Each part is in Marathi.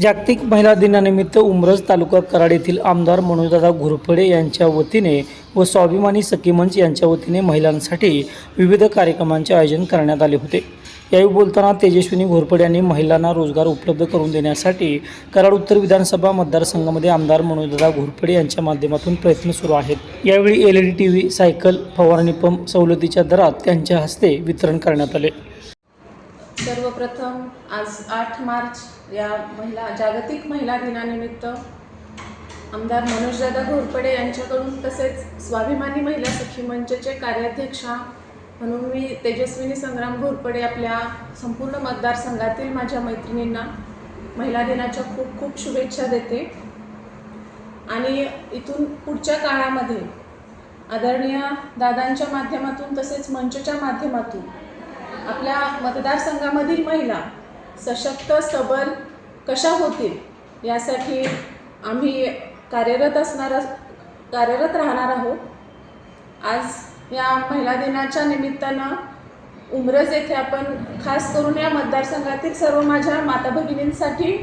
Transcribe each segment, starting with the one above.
जागतिक महिला दिनानिमित्त उमरज तालुका कराड येथील आमदार मनोजदादा घोरपडे यांच्या वतीने व स्वाभिमानी सखी मंच यांच्या वतीने महिलांसाठी विविध कार्यक्रमांचे आयोजन करण्यात आले होते. यावेळी बोलताना तेजस्विनी घोरपडे यांनी महिलांना रोजगार उपलब्ध करून देण्यासाठी कराड उत्तर विधानसभा मतदारसंघामध्ये आमदार मनोजदादा घोरपडे यांच्या माध्यमातून प्रयत्न सुरू आहेत. यावेळी L E D T V cycle फवारणी पंप सवलतीच्या दरात त्यांच्या हस्ते वितरण करण्यात आले. सर्वप्रथम आज आठ मार्च या महिला जागतिक महिला दिनानिमित्त आमदार मनोजदादा घोरपडे यांच्याकडून तसेच स्वाभिमानी महिला सखी मंचचे कार्याध्यक्षा म्हणून मी तेजस्विनी संग्राम घोरपडे आपल्या संपूर्ण मतदारसंघातील माझ्या मैत्रिणींना महिला दिनाच्या खूप खूप शुभेच्छा देते. आणि इथून पुढच्या काळामध्ये आदरणीय दादांच्या माध्यमातून तसेच मंचच्या माध्यमातून आपल्या मतदारसंघामधील महिला सशक्त सबल कशा होतील यासाठी आम्ही कार्यरत असणार कार्यरत राहणार आहोत. आज या महिला दिनाच्या निमित्तानं उमरज येथे आपण खास करून या मतदारसंघातील सर्व माझ्या माता भगिनींसाठी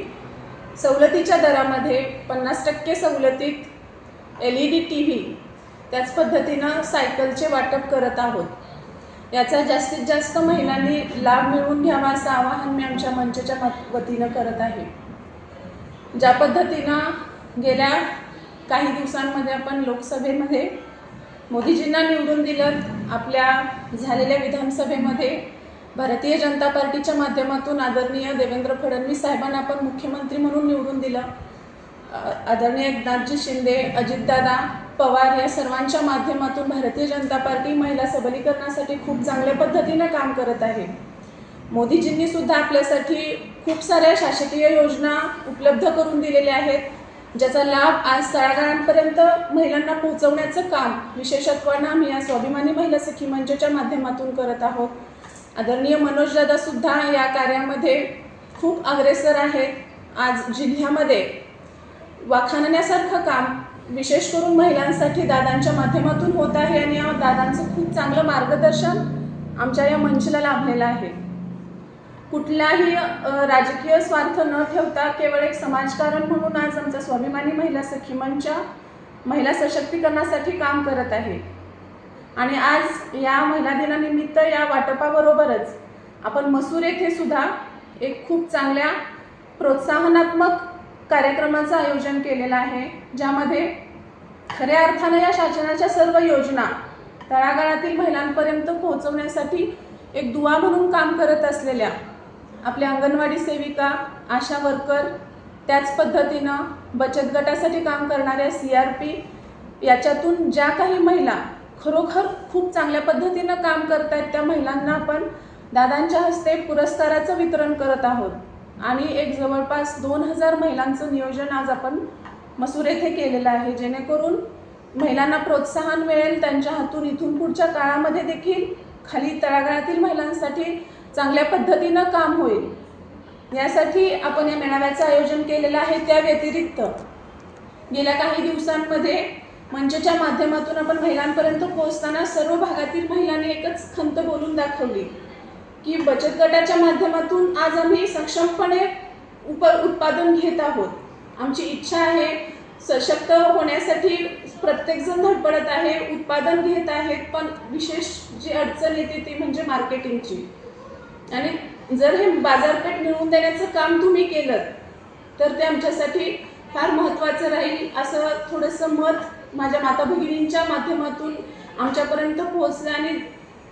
सवलतीच्या दरामध्ये पन्नास टक्के सवलतीत L E D T V त्याच पद्धतीनं सायकलचे वाटप करत आहोत. याचा जास्तीत जास्त महिलांनी लाभ मिळवून घ्यावा असं आवाहन मी आमच्या मंचच्या मत- वतीनं करत आहे. ज्या पद्धतीनं गेल्या काही दिवसांमध्ये आपण लोकसभेमध्ये मोदीजींना निवडून दिलं आपल्या झालेल्या विधानसभेमध्ये भारतीय जनता पार्टीच्या माध्यमातून आदरणीय देवेंद्र फडणवीस साहेबांना आपण मुख्यमंत्री म्हणून निवडून दिलं. आदरणीय एकनाथजी शिंदे अजितदादा पवार या सर्वांच्या माध्यमातून भारतीय जनता पार्टी महिला सबलीकरणासाठी खूप चांगल्या पद्धतीनं काम करत आहे. मोदीजींनी सुद्धा आपल्यासाठी खूप साऱ्या शासकीय योजना उपलब्ध करून दिलेल्या आहेत ज्याचा लाभ आज तळागाळांपर्यंत महिलांना पोहोचवण्याचं काम विशेषत्वानं आम्ही या स्वाभिमानी महिला सखी मंचच्या माध्यमातून करत आहोत. आदरणीय मनोजदादा सुद्धा या कार्यामध्ये खूप अग्रेसर आहेत. आज जिल्ह्यामध्ये वाखाणण्यासारखं काम विशेष करून महिलांसाठी दादांच्या माध्यमातून होत आहे आणि या दादांचं खूप चांगलं मार्गदर्शन आमच्या या मंचला लाभलेलं आहे. कुठलाही राजकीय स्वार्थ न ठेवता केवळ एक समाजकारण म्हणून आज आमचा स्वाभिमानी महिला सखी मंच महिला सशक्तीकरणासाठी काम करत आहे. आणि आज या महिला दिनानिमित्त या वाटपाबरोबरच आपण मसूर येथे सुद्धा एक खूप चांगल्या प्रोत्साहनात्मक कार्यक्रमाचं आयोजन केलेलं आहे ज्यामध्ये खऱ्या अर्थानं या शासनाच्या सर्व योजना तळागाळातील महिलांपर्यंत पोहोचवण्यासाठी एक दुवा म्हणून काम करत असलेल्या आपल्या अंगणवाडी सेविका आशा वर्कर त्याच पद्धतीनं बचत गटासाठी काम करणाऱ्या सी आर पी याच्यातून ज्या काही महिला खरोखर खूप चांगल्या पद्धतीनं काम करत आहेत त्या महिलांना आपण दादांच्या हस्ते पुरस्काराचं वितरण करत आहोत. आणि एक जवळपास दोन हजार महिलांचं नियोजन आज आपण मसूर येथे केलेलं आहे. जेणेकरून महिलांना प्रोत्साहन मिळेल त्यांच्या हातून इथून पुढच्या काळामध्ये देखील खाली तळागाळातील महिलांसाठी चांगल्या पद्धतीनं काम होईल. यासाठी आपण या मेळाव्याचं आयोजन केलेलं आहे त्या व्यतिरिक्त गेल्या काही दिवसांमध्ये मंचच्या माध्यमातून आपण महिलांपर्यंत पोहोचताना सर्व भागातील महिलांनी एकच खंत बोलून दाखवली. की बचत गटाच्या माध्यमातून आज आम्ही सक्षमपणे उप उत्पादन घेत आहोत. आमची इच्छा आहे सशक्त होण्यासाठी प्रत्येकजण धडपडत आहे उत्पादन घेत आहेत पण विशेष जी अडचण येते ती म्हणजे मार्केटिंगची. आणि जर हे बाजारपेठ मिळवून देण्याचं काम तुम्ही केलं तर ते आमच्यासाठी फार महत्त्वाचं राहील असं थोडंसं मत माझ्या माता भगिनींच्या माध्यमातून आमच्यापर्यंत पोहोचलं आणि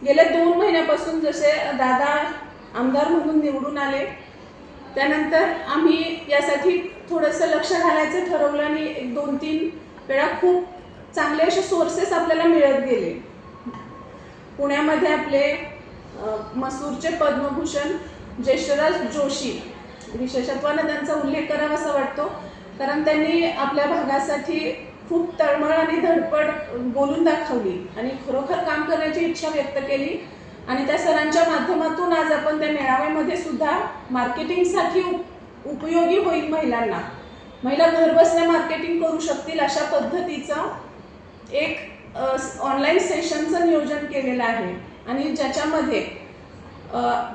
गेल्या दोन महिन्यापासून जसे दादा आमदार म्हणून निवडून आले त्यानंतर आम्ही यासाठी थोडंसं लक्ष घालायचं ठरवलं आणि एक दोन तीन वेळा खूप चांगले असे सोर्सेस आपल्याला मिळत गेले. पुण्यामध्ये आपले मसूरचे पद्मभूषण ज्येष्ठराज जोशी विशेषत्वानं त्यांचा उल्लेख करावासा वाटतो कारण त्यांनी आपल्या भागासाठी खूप तळमळ आणि धडपड बोलून दाखवली आणि खरोखर काम करण्याची इच्छा व्यक्त केली. आणि त्या सरांच्या माध्यमातून आज आपण त्या मेळाव्यामध्ये सुद्धा मार्केटिंगसाठी उप- उपयोगी होईल महिलांना. महिला घरबसल्या मार्केटिंग करू शकतील अशा पद्धतीचं एक ऑनलाईन सेशनचं नियोजन केलेलं आहे. आणि ज्याच्यामध्ये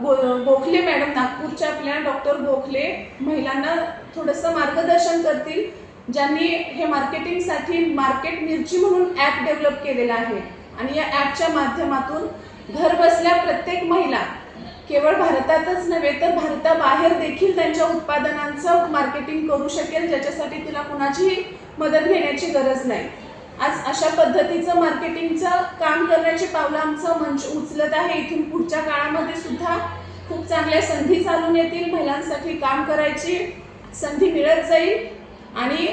गो- गोखले मॅडम नागपूरच्या आपल्या डॉक्टर गोखले महिलांना थोडंसं मार्गदर्शन करतील. ज्यांनी हे मार्केटिंगसाठी मार्केट मिरची म्हणून ॲप डेव्हलप केलेला आहे. आणि या ॲपच्या माध्यमातून घर बसल्या प्रत्येक महिला केवळ भारतातच नव्हे तर भारताबाहेर देखील त्यांच्या उत्पादनांचं मार्केटिंग करू शकेल ज्याच्यासाठी तिला कुणाचीही मदत घेण्याची गरज नाही. आज अशा पद्धतीचं मार्केटिंगचं काम करण्याची पावलं आमचं मंच उचलत आहे. इथून पुढच्या काळामध्ये सुद्धा खूप चांगल्या संधी चालून येतील. महिलांसाठी काम करायची संधी मिळत जाईल. आणि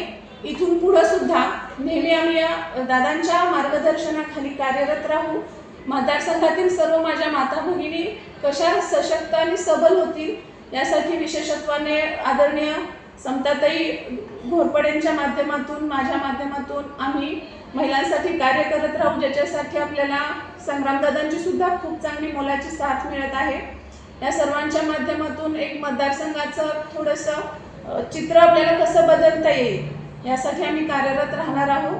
इथून पुढं सुद्धा नेहमी आम्ही या दादांच्या मार्गदर्शनाखाली कार्यरत राहू. मतदारसंघातील सर्व माझ्या माता भगिनी कशा सशक्त आणि सबल होतील यासाठी विशेषत्वाने आदरणीय समताताई घोरपड्यांच्या माध्यमातून माझ्या माध्यमातून आम्ही महिलांसाठी कार्य करत राहू ज्याच्यासाठी आपल्याला संग्रामदादांची सुद्धा खूप चांगली मोलाची साथ मिळत आहे. या सर्वांच्या माध्यमातून एक मतदारसंघाचं थोडंसं चित्र आपल्याला कसं बदलता येईल यासाठी आम्ही कार्यरत राहणार आहोत.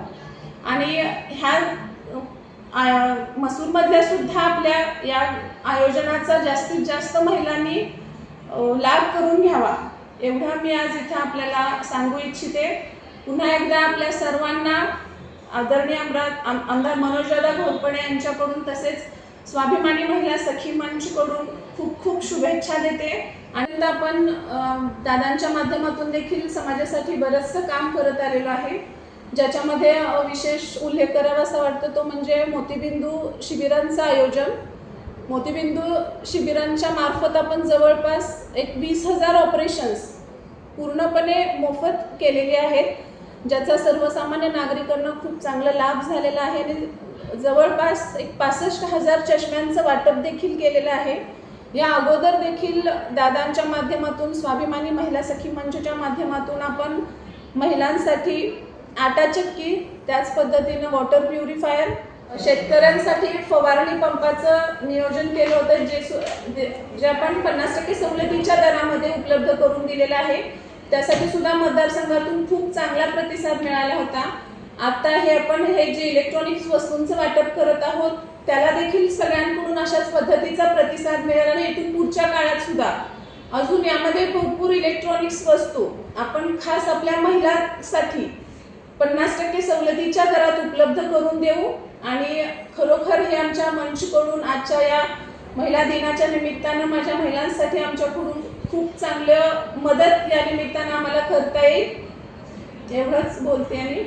आणि ह्या मसूरमधल्या सुद्धा आपल्या या आयोजनाचा जास्तीत जास्त महिलांनी लाभ करून घ्यावा. एवढं मी आज इथं आपल्याला सांगू इच्छिते. पुन्हा एकदा आपल्या सर्वांना आदरणीय आमदार आम- आमदार मनोजदादा घोरपडे यांच्याकडून तसेच स्वाभिमानी महिला सखी मंचकडून खूप खूप शुभेच्छा देते. आणि आपण दादांच्या माध्यमातून देखील समाजासाठी बरंचसं काम करत आलेलो आहे. ज्याच्यामध्ये विशेष उल्लेख करावा असा वाटतं तो म्हणजे मोतीबिंदू शिबिरांचं आयोजन. मोतीबिंदू शिबिरांच्या मार्फत आपण जवळपास एक वीस हजार ऑपरेशन्स पूर्णपणे मोफत केलेली आहेत. ज्याचा सर्वसामान्य नागरिकांना खूप चांगला लाभ झालेला आहे. आणि जवळपास एक पासष्ट हजार चष्म्यांचं वाटप देखील केलेलं आहे. या अगोदर देखील दादांच्या माध्यमातून स्वाभिमानी महिला सखी मंचच्या माध्यमातून आपण महिलांसाठी आटा चक्की त्याच पद्धतीनं वॉटर प्युरिफायर शेतकऱ्यांसाठी फवारणी पंपाचं नियोजन केलं होतं जे सु- जे जे आपण पन्नास टक्के सवलतीच्या दरामध्ये उपलब्ध करून दिलेलं आहे. त्यासाठी सुद्धा मतदारसंघातून खूप चांगला प्रतिसाद मिळाला होता. आता हे आपण हे जे इलेक्ट्रॉनिक्स वस्तूंचं वाटप करत आहोत त्याला देखील सगळ्यांकडून अशाच पद्धतीचा प्रतिसाद मिळाला आणि इथून पुढच्या काळात सुद्धा अजून यामध्ये भरपूर इलेक्ट्रॉनिक्स वस्तू आपण खास आपल्या महिलांसाठी पन्नास टक्के सवलतीच्या दरात उपलब्ध करून देऊ. आणि खरोखर हे आमच्या मंचकडून आजच्या या महिला दिनाच्या निमित्तानं माझ्या महिलांसाठी आमच्याकडून खूप चांगलं मदत या निमित्तानं आम्हाला करता येईल. एवढंच बोलते आणि